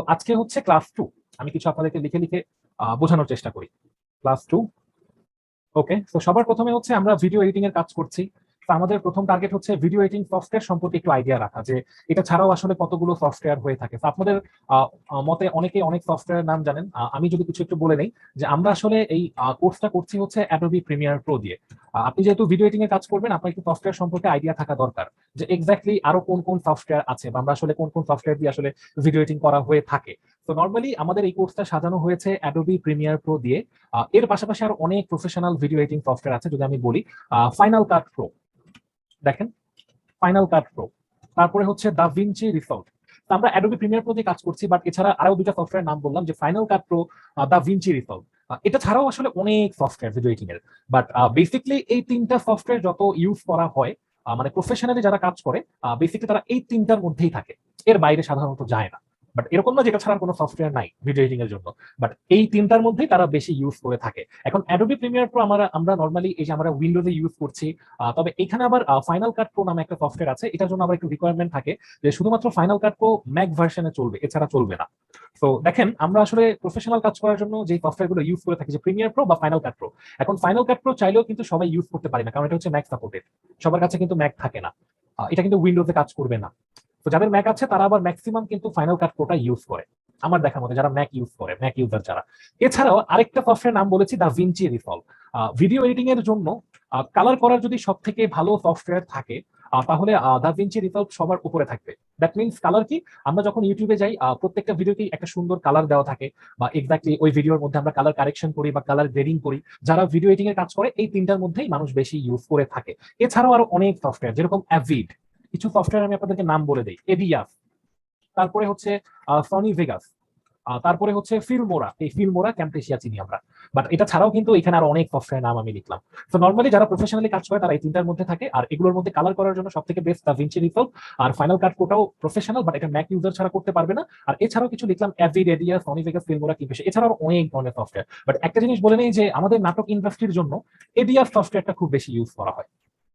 তো আজকে হচ্ছে ক্লাস টু আমি কিছু আপনাদেরকে লিখে লিখে বোঝানোর চেষ্টা করি। ক্লাস টু ওকে তো সবার প্রথমে হচ্ছে আমরা ভিডিও এডিটিং এর কাজ করছি। আমাদের প্রথম টার্গেট হচ্ছে ভিডিও এডিটিং সফটওয়্যার সম্পর্কে একটু আইডিয়া রাখা, যে এটা ছাড়াও আসলে কতগুলো সফটওয়্যার হয়ে থাকে। আপনাদের মতে অনেকে অনেক সফটওয়্যার নাম জানেন। আমি যদি কিছু একটু বলে নেই, যে আমরা আসলে এই কোর্সটা করছি হচ্ছে অ্যাডোবি প্রিমিয়ার প্রো দিয়ে। আপনি যেহেতু ভিডিও এডিটিং এর কাজ করবেন, আপনার একটু সফটওয়্যার সম্পর্কে আইডিয়া থাকা দরকার, যে এক্স্যাক্টলি আরও কোন কোন সফটওয়্যার আছে, বা আমরা আসলে কোন কোন সফটওয়্যার দিয়ে আসলে ভিডিও এডিটিং করা হয়ে থাকে। তো নর্মালি আমাদের এই কোর্সটা সাজানো হয়েছে অ্যাডোবি প্রিমিয়ার প্রো দিয়ে। এর পাশাপাশি আরও অনেক প্রফেশনাল ভিডিও এডিটিং সফটওয়্যার আছে, যদি আমি বলি ফাইনাল কাট প্রো দেখেন ফাইনাল কাট প্রো তারপরে হচ্ছে দা ভিনচি রিসল্ট আমরা অ্যাডোবি প্রিমিয়ার প্রো দিয়ে কাজ করছি বাট এছাড়া আরও দুটা সফটওয়্যার নাম বললাম, যে ফাইনাল কাট প্রো দা ভিনচি রিসল্ট এটা ছাড়াও আসলে অনেক সফটওয়্যার ভিডিও এডিটিং এর বাট বেসিকলি এই তিনটা সফটওয়্যার যত ইউজ করা হয় মানে প্রফেশনালি যারা কাজ করে বেসিকলি তারা এই তিনটার মধ্যেই থাকে। এর বাইরে সাধারণত যায় না। বাট এরকম না যেটা ছাড়া কোনো সফটওয়্যার নাই ভিডিও এডিটিং এর জন্য। বাট এই তিনটার মধ্যেই তারা বেশি ইউজ করে থাকে। এখন অ্যাডোবি প্রিমিয়ার প্রো আমরা আমরা নর্মালি এই যে আমরা উইন্ডোজে ইউজ করছি তবে এখানে আবার ফাইনাল কাট প্রো নামে একটা সফটওয়্যার আছে। এটার জন্য আবার একটু রিকোয়ারমেন্ট থাকে যে শুধুমাত্র ফাইনাল কাট প্রো ম্যাক ভার্সনে চলবে, এছাড়া চলবে না। তো দেখেন, আমরা আসলে প্রফেশনাল কাজ করার জন্য যে সফটওয়্যারগুলো ইউজ করে থাকি, যে প্রিমিয়ার প্রো বা ফাইনাল কাট প্রো এখন ফাইনাল কাট প্রো চাইলেও কিন্তু সবাই ইউজ করতে পারে না, কারণ এটা হচ্ছে ম্যাক সাপোর্টেড সবার কাছে কিন্তু ম্যাক থাকে না। এটা কিন্তু উইন্ডোজে কাজ করবে না। তো যাদের ম্যাক আছে, তারা আবার ম্যাক্সিমাম কিন্তু ফাইনাল কাট প্রোটা ইউজ করে। আমার দেখা মতে যারা ম্যাক ইউজ করে ম্যাক ইউজার যারা। এছাড়াও আরেকটা সফটওয়্যার নাম বলেছি DaVinci Resolve video editing এর জন্য কালার করার যদি সব থেকে ভালো সফটওয়্যার থাকে তাহলে দা ভিঞ্চি রিসলভ সবার উপরে থাকবে। দ্যাট মিনস কালার কি? আমরা যখন ইউটিউবে যাই প্রত্যেকটা ভিডিওতেই একটা সুন্দর কালার দেওয়া থাকে, বা এক্স্যাক্টলি ওই ভিডিওর মধ্যে আমরা কালার কারেকশন করি, বা কালার গ্রেডিং করি। যারা ভিডিও এডিটিং এর কাজ করে, এই তিনটার মধ্যেই মানুষ বেশি ইউজ করে থাকে। এছাড়াও আরও অনেক সফটওয়্যার যেরকম অ্যাভিড কিছু সফটওয়্যার আমি আপনাদেরকে নাম বলে দিই এডিয়াস তারপরে হচ্ছে সনি ভেগাস তারপরে হচ্ছে ফিল্মোরা এই ফিল্মোরা ক্যাম্পেশিয়া চিনি আমরা। বাট এটা ছাড়াও কিন্তু এখানে আরও অনেক সফটওয়্যার নাম আমি লিখলাম। তো নর্মালি যারা প্রফেশনালি কাজ করে, তারা এই তিনটার মধ্যে থাকে। আর এগুলোর মধ্যে কালার করার জন্য সব থেকে বেস্ট ভিঞ্চি আর ফাইনাল কাট কোটাও প্রফেশনাল বাট এটা ম্যাক ইউজার ছাড়া করতে পারবে না। আর এছাড়াও কিছু লিখলাম অ্যাভিড এডিয়া সনি ভেগাস ফিল্মোরা কিম্পেশিয়া এছাড়াও অনেক ধরনের সফটওয়্যার বাট একটা জিনিস বলে নেই যে, আমাদের নাটক ইন্ডাস্ট্রির জন্য এডিয়ার সফটওয়্যারটা খুব বেশি ইউজ করা হয়।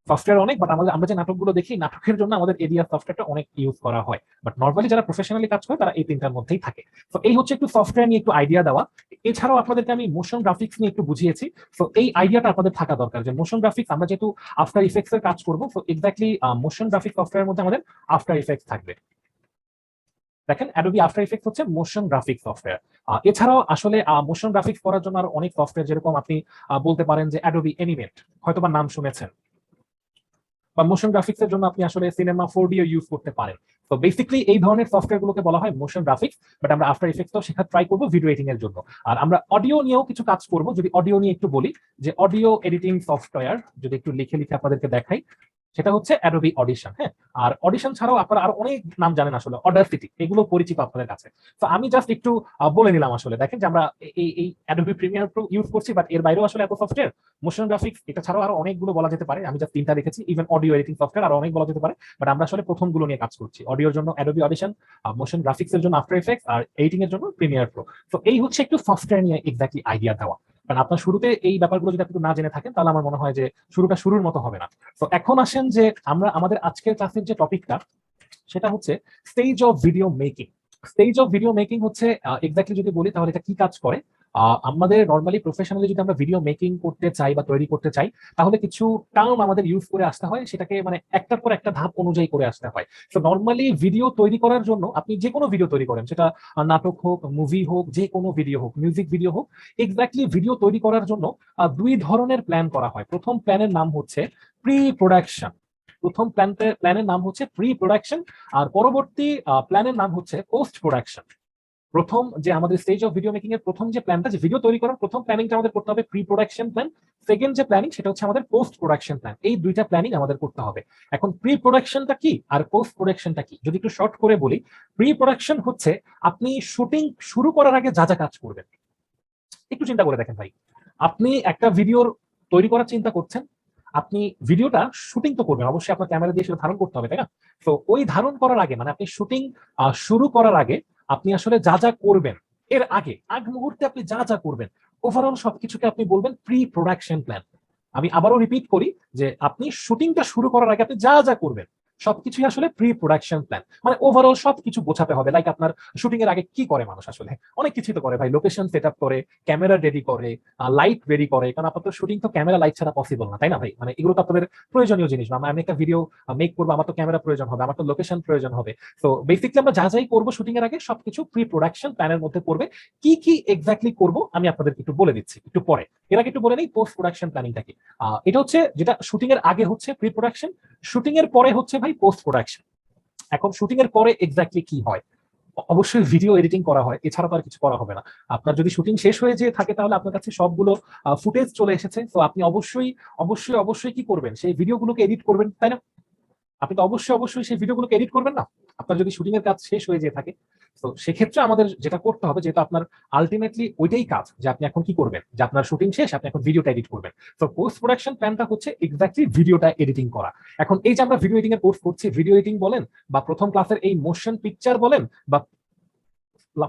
সফটওয়্যার অনেক বাট আমাদের, আমরা যে নাটকগুলো দেখি, নাটকের জন্য আমাদের এরিয়া সফটওয়্যারটা অনেক ইউজ করা হয়। বাট নর্মালি যারা প্রফেশনালি কাজ করে, তারা এই তিনটার মধ্যেই থাকে। তো এই হচ্ছে একটু সফটওয়্যার নিয়ে একটু আইডিয়া দেওয়া। এছাড়াও আপনাদেরকে আমি মোশন গ্রাফিক্স নিয়ে একটু বুঝিয়েছি। তো এই আইডিয়াটা আপনাদের থাকা দরকার যে মোশন গ্রাফিক্স আমরা যেহেতু আফটার ইফেক্টস এর কাজ করব তো এক্স্যাক্টলি মোশন গ্রাফিক সফটওয়্যার মধ্যে আমাদের আফটার ইফেক্টস থাকবে। দেখেন অ্যাডোবি আফটার ইফেক্টস হচ্ছে মোশন গ্রাফিক সফটওয়্যার এছাড়াও আসলে মোশন গ্রাফিক্স করার জন্য আর অনেক সফটওয়্যার যেরকম আপনি বলতে পারেন যে অ্যাডোবি এনিমেট হয়তো বা নাম শুনেছেন। বা মোশন গ্রাফিক্স এর জন্য আপনি আসলে সিনেমা ফোর ডিও ইউজ করতে পারেন। তো বেসিক্যালি এই ধরনের সফটওয়্যার গুলোকে বলা হয় মোশন গ্রাফিক্স বাট আমরা আফটার ইফেক্টস শেখা ট্রাই করব ভিডিও এডিটিং এর জন্য। আর আমরা অডিও নিয়েও কিছু কাজ করব, যদি অডিও নিয়ে একটু বলি, যে অডিও এডিটিং সফটওয়্যার যদি একটু লিখে লিখে আপনাদেরকে দেখাই সেটা হচ্ছে অ্যাডোবি অডিশন হ্যাঁ? আর অডিশন ছাড়াও আপনারা আরও অনেক নাম জানেন আসলে অডারসিটি এগুলো পরিচিত আপনাদের কাছে। তো আমি জাস্ট একটু বলে নিলাম আসলে, দেখেন যে আমরা এই এই অ্যাডোবি প্রিমিয়ার প্রো ইউজ করছি বাট এর বাইরেও আসলে এত সফটওয়্যার মোশন গ্রাফিক্স এটা ছাড়াও আরও অনেকগুলো বলা যেতে পারে। আমি জাস্ট তিনটা দেখেছি ইভেন অডিও এডিটিং সফটওয়্যার আরও অনেক বলা যেতে পারে। বাট আমরা আসলে প্রথমগুলো নিয়ে কাজ করছি অডিওর জন্য অ্যাডোবি অডিশন মোশন গ্রাফিক্স এর জন্য আফটার ইফেক্টস আর এডিটিং এর জন্য প্রিমিয়ার প্রো তো এই হচ্ছে একটু সফটওয়্যার নিয়ে এক্স্যাক্টলি আইডিয়া দেওয়া। কারণ আপনার শুরুতে এই ব্যাপারগুলো যদি আপনি না জেনে থাকেন, তাহলে আমার মনে হয় যে শুরুটা শুরুর মতো হবে না। তো এখন আসেন যে আমরা, আমাদের আজকের ক্লাসের যে টপিকটা, সেটা হচ্ছে stage of video making stage of video making হচ্ছে এক্স্যাক্টলি যদি বলি তাহলে এটা কি কাজ করে? আমাদের নর্মালি প্রফেশনালি যদি আমরা ভিডিও মেকিং করতে চাই বা তৈরি করতে চাই, তাহলে কিছু টার্ম আমাদের ইউজ করে আসতে হয়, সেটাকে মানে একটার পর একটা ধাপ অনুযায়ী করে আসতে হয়। তো নর্মালি ভিডিও তৈরি করার জন্য আপনি যে কোনো ভিডিও তৈরি করেন, সেটা নাটক হোক মুভি হোক, যে কোনো ভিডিও হোক মিউজিক ভিডিও হোক এক্স্যাক্টলি ভিডিও তৈরি করার জন্য দুই ধরনের প্ল্যান করা হয়। প্রথম প্ল্যানের নাম হচ্ছে প্রি প্রোডাকশন প্রথম প্ল্যান প্ল্যানের নাম হচ্ছে প্রি প্রোডাকশন আর পরবর্তী প্ল্যানের নাম হচ্ছে পোস্ট প্রোডাকশন প্রথম যে আমাদের স্টেজ অফ ভিডিও মেকিং এর প্রথম যে প্ল্যানটা যে ভিডিও তৈরি করার প্রথম প্ল্যানিংটা আমাদের করতে হবে প্রি প্রোডাকশন প্ল্যান সেকেন্ড যে প্ল্যানিং সেটা হচ্ছে আমাদের পোস্ট প্রোডাকশন প্ল্যান এই দুইটা প্ল্যানিং আমাদের করতে হবে। এখন প্রি প্রোডাকশনটা কি আর পোস্ট প্রোডাকশনটা কি? যদি একটু শর্ট করে বলি প্রি প্রোডাকশন হচ্ছে আপনি শুটিং শুরু করার আগে যা যা কাজ করবেন। একটু চিন্তা করে দেখেন ভাই। আপনি একটা ভিডিওর তৈরি করার চিন্তা করছেন আপনি ভিডিওটা শুটিং তো করবেন, অবশ্যই আপনার ক্যামেরা দিয়ে সেটা ধারণ করতে হবে, তাই না? তো ওই ধারণ করার আগে মানে আপনি শুটিং শুরু করার আগে আপনি আসলে যা যা করবেন, এর আগে, আগ মুহূর্তে আপনি যা যা করবেন ওভারঅল সবকিছুকে আপনি বলবেন প্রি প্রোডাকশন প্ল্যান আমি আবারও রিপিট করি যে আপনি শুটিংটা শুরু করার আগে আপনি যা যা করবেন সবকিছুই আসলে প্রি প্রোডাকশন প্ল্যান মানে ওভারঅল সবকিছু বোঝাতে হবে। লাইক আপনার শুটিং এর আগে কি করে মানুষ আসলে? অনেক কিছুই তো করে ভাই। লোকেশন সেট আপ করে ক্যামেরা রেডি করে লাইট রেডি করে। কারণ আপনার শুটিং তো ক্যামেরা লাইট ছাড়া পসিবল না, তাই না ভাই? মানে এগুলো তো আপনাদের প্রয়োজনীয় জিনিস। বা আমি একটা ভিডিও মেক করব, আমার তো ক্যামেরা প্রয়োজন হবে, আমার তো লোকেশন প্রয়োজন হবে। তো বেসিকলি আমরা যা যাই করব শুটিং এর আগে, সবকিছু প্রি প্রোডাকশন প্ল্যানের মধ্যে পড়বে। কি কি এক্স্যাক্টলি করব, আমি আপনাদেরকে একটু বলে দিচ্ছি, একটু পরে। এর আগে একটু বলে নেই পোস্ট প্রোডাকশন প্ল্যানিংটা কি এটা হচ্ছে, যেটা শুটিং এর আগে হচ্ছে প্রি প্রোডাকশন শুটিং এর পরে হচ্ছে ভাই পোস্ট প্রোডাকশন এখন শুটিং এর পরে এক্স্যাক্টলি কি হয়? অবশ্যই ভিডিও এডিটিং করা হয় এছাড়া তো আর কিছু করা হবে না। আপনার যদি শুটিং শেষ হয়ে যেয়ে থাকে তাহলে আপনার কাছে সবগুলো ফুটেজ চলে এসেছে। তো আপনি অবশ্যই অবশ্যই অবশ্যই কি করবেন? সেই ভিডিওগুলোকে এডিট করবেন, তাই না? আপনি তো অবশ্যই অবশ্যই সেই ভিডিওগুলোকে এডিট করবেন না? আপনার যদি শুটিং এর কাজ শেষ হয়ে যেয়ে থাকে তো সেক্ষেত্রে আমাদের যেটা করতে হবে, যেহেতু আপনার আলটিমেটলি ওইটাই কাজ যে আপনি এখন কি করবেন? যে আপনার শুটিং শেষ, আপনি এখন ভিডিওটা এডিট করবেন। তো পোস্ট প্রোডাকশন প্ল্যানটা হচ্ছে এক্স্যাক্টলি ভিডিওটা এডিটিং করা। এখন এই যে আমরা ভিডিও এডিটিং এর কোর্স করছি ভিডিও এডিটিং বলেন বা প্রথম ক্লাসের এই মোশন পিকচার বলেন বা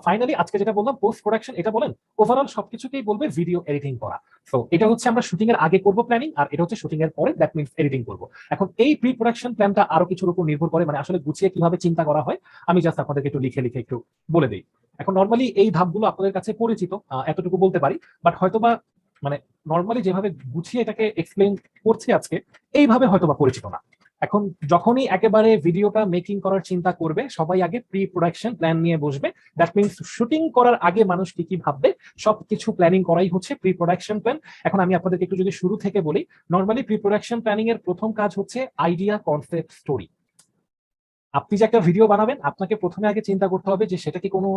ফাইনালি আজকে যেটা বললাম পোস্ট প্রোডাকশন এটা বলেন ওভারঅল সবকিছুকেই বলবে ভিডিও এডিটিং করা। তো এটা হচ্ছে আমরা শুটিং এর আগে করব প্ল্যানিং আর এটা হচ্ছে শুটিং এর পরে দ্যাট মিনস এডিটিং করব। এখন এই প্রি প্রোডাকশন প্ল্যানটা আরও কিছুর উপর নির্ভর করে মানে আসলে গুছিয়ে কীভাবে চিন্তা করা হয়, আমি জাস্ট আপনাদেরকে একটু লিখে লিখে একটু বলে দিই। এখন নর্মালি এই ধাপগুলো আপনাদের কাছে পরিচিত এতটুকু বলতে পারি বাট হয়তোবা মানে নর্মালি যেভাবে গুছিয়ে এটাকে এক্সপ্লেন করছি আজকে, এইভাবে হয়তোবা পরিচিত না। এখন যখনই একেবারে ভিডিওটা মেকিং করার চিন্তা করবে, সবাই আগে প্রি প্রোডাকশন প্ল্যান নিয়ে বসবে। দ্যাট মিনস শুটিং করার আগে মানুষ কি কি ভাববে, সবকিছু প্ল্যানিং করাই হচ্ছে প্রি প্রোডাকশন প্ল্যান এখন আমি আপনাদেরকে একটু যদি শুরু থেকে বলি নর্মালি প্রি প্রোডাকশন প্ল্যানিং এর প্রথম কাজ হচ্ছে আইডিয়া কনসেপ্ট স্টোরি আপনি যে একটা ভিডিও বানাবেন, আপনাকে প্রথমে আগে চিন্তা করতে হবে যে সেটা কি কোনো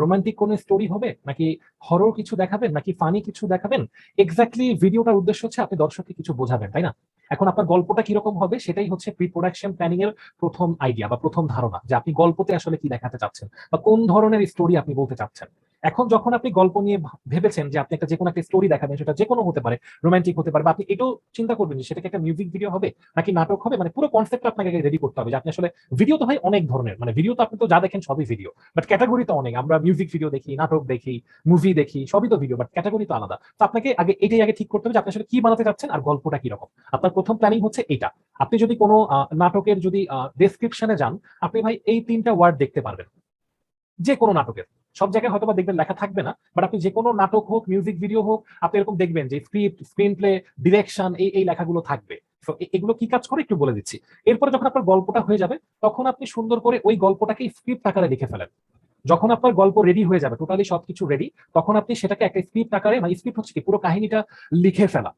রোমান্টিক কোনো স্টোরি হবে, নাকি হরর কিছু দেখাবেন, নাকি ফানি কিছু দেখাবেন? এক্স্যাক্টলি ভিডিওটার উদ্দেশ্য হচ্ছে আপনি দর্শককে কিছু বোঝাবেন, তাই না? এখন আপনার গল্পটা কীরকম হবে সেটাই হচ্ছে প্রি প্রোডাকশন প্ল্যানিং এর প্রথম আইডিয়া বা প্রথম ধারণা যে আপনি গল্পতে আসলে কি দেখাতে চাচ্ছেন বা কোন ধরনের স্টোরি আপনি বলতে চাচ্ছেন। এখন যখন আপনি গল্প নিয়ে ভেবেছেন যে আপনি একটা যে কোনো একটা স্টোরি দেখাবেন, সেটা যে কোনো হতে পারে রোমান্টিক হতে পারে, বা আপনি এটাও চিন্তা করবেন যে সেটা কি একটা মিউজিক ভিডিও হবে নাকি নাটক হবে? মানে পুরো কনসেপ্ট আপনাকে রেডি করতে হবে যে আপনি আসলে ভিডিও তো হয় অনেক ধরনের মানে ভিডিও তো আপনি তো যা দেখেন সবই ভিডিও বাট ক্যাটাগরি তো অনেক। আমরা মিউজিক ভিডিও দেখি, নাটক দেখি মুভি দেখি, সবই তো ভিডিও বাট ক্যাটাগরি তো আলাদা। তো আপনাকে আগে এটাই আগে ঠিক করতে হবে যে আপনি আসলে কি বানাতে চাচ্ছেন আর গল্পটা কি রকম আপনার প্রথম প্ল্যানিং হচ্ছে এটা। আপনি যদি কোনো নাটকের যদি ডেসক্রিপশনে যান, আপনি ভাই এই তিনটা ওয়ার্ড দেখতে পারবেন। যে কোনো নাটকের। সব জায়গায় হয়তো বা দেখবেন লেখা থাকবে না বাট আপনি যে কোনো নাটক হোক মিউজিক ভিডিও হোক, আপনি এরকম দেখবেন যে স্ক্রিপ্ট স্ক্রিন প্লে ডিরেকশন এই এই লেখাগুলো থাকবে। এগুলো কি কাজ করে একটু বলে দিচ্ছি। এরপরে যখন আপনার গল্পটা হয়ে যাবে, তখন আপনি সুন্দর করে ওই গল্পটাকে স্ক্রিপ্ট আকারে লিখে ফেলেন। যখন আপনার গল্প রেডি হয়ে যাবে টোটালি সবকিছু রেডি তখন আপনি সেটাকে একটা স্ক্রিপ্ট আকারে মানে স্ক্রিপ্ট হচ্ছে কি, পুরো কাহিনীটা লিখে ফেলা।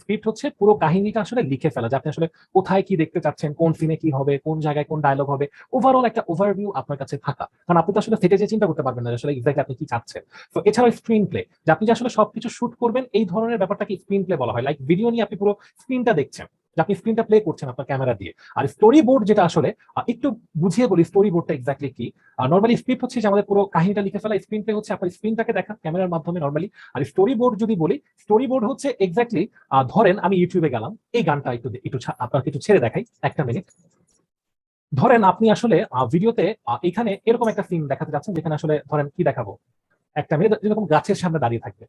স্ক্রিপ্ট হচ্ছে পুরো কাহিনীটা আসলে লিখে ফেলা, যে আপনি আসলে কোথায় কি দেখতে চাচ্ছেন, কোন সিনে কি হবে, কোন জায়গায় কোন ডায়লগ হবে ওভারঅল একটা ওভারভিউ আপনার কাছে থাকা। কারণ আপনি তো আসলে সেটে যে চিন্তা করতে পারবেন না আসলে এক্স্যাক্টলি আপনি কি চাচ্ছেন। তো এছাড়াও স্ক্রিন প্লে যে আপনি যে আসলে সবকিছু শুট করবেন, এই ধরনের ব্যাপারটাকে স্ক্রিন প্লে বলা হয়। লাইক ভিডিও নিয়ে আপনি পুরো স্ক্রিনটা দেখছেন। যে আপনি স্ক্রিনটা প্লে করছেন আপনার ক্যামেরা দিয়ে। আর স্টোরি বোর্ড যেটা আসলে একটু বুঝিয়ে বলি স্টোরি বোর্ডটা এক্স্যাক্টলি কি। নর্মালি স্ক্রিপ্ট হচ্ছে যে আমাদের পুরো কাহিনীটা লিখে ফেলা স্ক্রিন প্লে হচ্ছে আপনার স্ক্রিনটাকে দেখা ক্যামেরার মাধ্যমে নর্মালি আর স্টোরি বোর্ড যদি বলি স্টোরি বোর্ড হচ্ছে এক্স্যাক্টলি ধরেন আমি ইউটিউবে গেলাম, এই গানটা একটু একটু আপনাকে একটু ছেড়ে দেখাই একটা মিনিট ধরেন আপনি আসলে ভিডিওতে এখানে এরকম একটা সিন দেখাতে যাচ্ছেন, যেখানে আসলে ধরেন কি দেখাবো? একটা মিনিট যেরকম গাছের সামনে দাঁড়িয়ে থাকবে।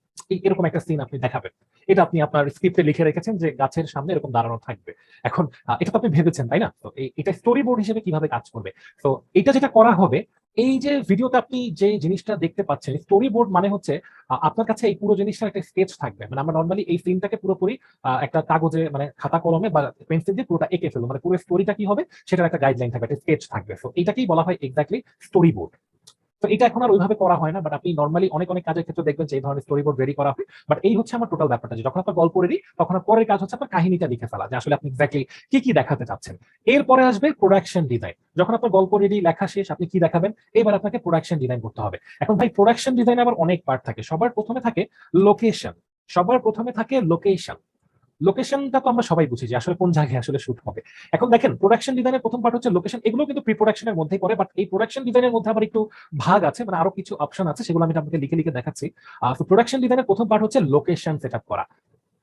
এরকম একটা সিন আপনি দেখাবেন। এটা আপনি আপনার স্ক্রিপ্টে লিখে রেখেছেন যে গাছের সামনে এরকম দাঁড়ানো থাকবে। এখন এটা তো আপনি ভেবেছেন, তাই না? তো এটা স্টোরি বোর্ড হিসেবে কীভাবে কাজ করবে? তো এটা যেটা করা হবে, এই যে ভিডিওতে আপনি যে জিনিসটা দেখতে পাচ্ছেন স্টোরি বোর্ড মানে হচ্ছে আপনার কাছে এই পুরো জিনিসটার একটা স্কেচ থাকবে। মানে আমরা নর্মালি এই সিনটাকে পুরোপুরি একটা কাগজে মানে খাতা কলমে বা পেন্সিল দিয়ে পুরোটা এঁকে ফেলব। মানে পুরো স্টোরিটা কি হবে? সেটার একটা গাইডলাইন থাকবে, একটা স্কেচ থাকবে। তো এটাকেই বলা হয় এক্স্যাক্টলি স্টোরি বোর্ড তো এটা এখন আর ওইভাবে করা হয় না বাট আপনি নর্মালি অনেক অনেক কাজের ক্ষেত্রে দেখবেন যে এই ধরনের স্টোরি বোর্ড রেডি করা হয়। বাট এই হচ্ছে আমার টোটাল ব্যাপারটা যে যখন আপনার গল্প রেডি তখন পরের কাজ হচ্ছে আপনার কাহিনীটা লিখে ফেলা, যে আসলে আপনি এক্স্যাক্টলি কি কি দেখাতে চাচ্ছেন। এরপরে আসবে প্রোডাকশন ডিজাইন যখন আপনার গল্প রেডি লেখা শেষ, আপনি কি দেখাবেন? এবার আপনাকে প্রোডাকশন ডিজাইন করতে হবে। এখন ভাই প্রোডাকশন ডিজাইন আবার অনেক পার্ট থাকে। সবার প্রথমে থাকে লোকেশন সবার প্রথমে থাকে লোকেশন লোকেশনটা তো আমরা সবাই বুঝি যে আসলে কোন জায়গায় আসলে শুট হবে। এখন দেখেন প্রোডাকশন ডিজাইনের প্রথম পার্ট হচ্ছে লোকেশন এগুলো কিন্তু প্রি প্রোডাকশনের মধ্যেই পড়ে বাট এই প্রোডাকশন ডিজাইনের মধ্যে আবার একটু ভাগ আছে মানে আরও কিছু অপশন আছে, সেগুলো আমি আপনাকে লিখে লিখে দেখাচ্ছি। তো প্রোডাকশন ডিজাইনের প্রথম পার্ট হচ্ছে লোকেশন সেট করা।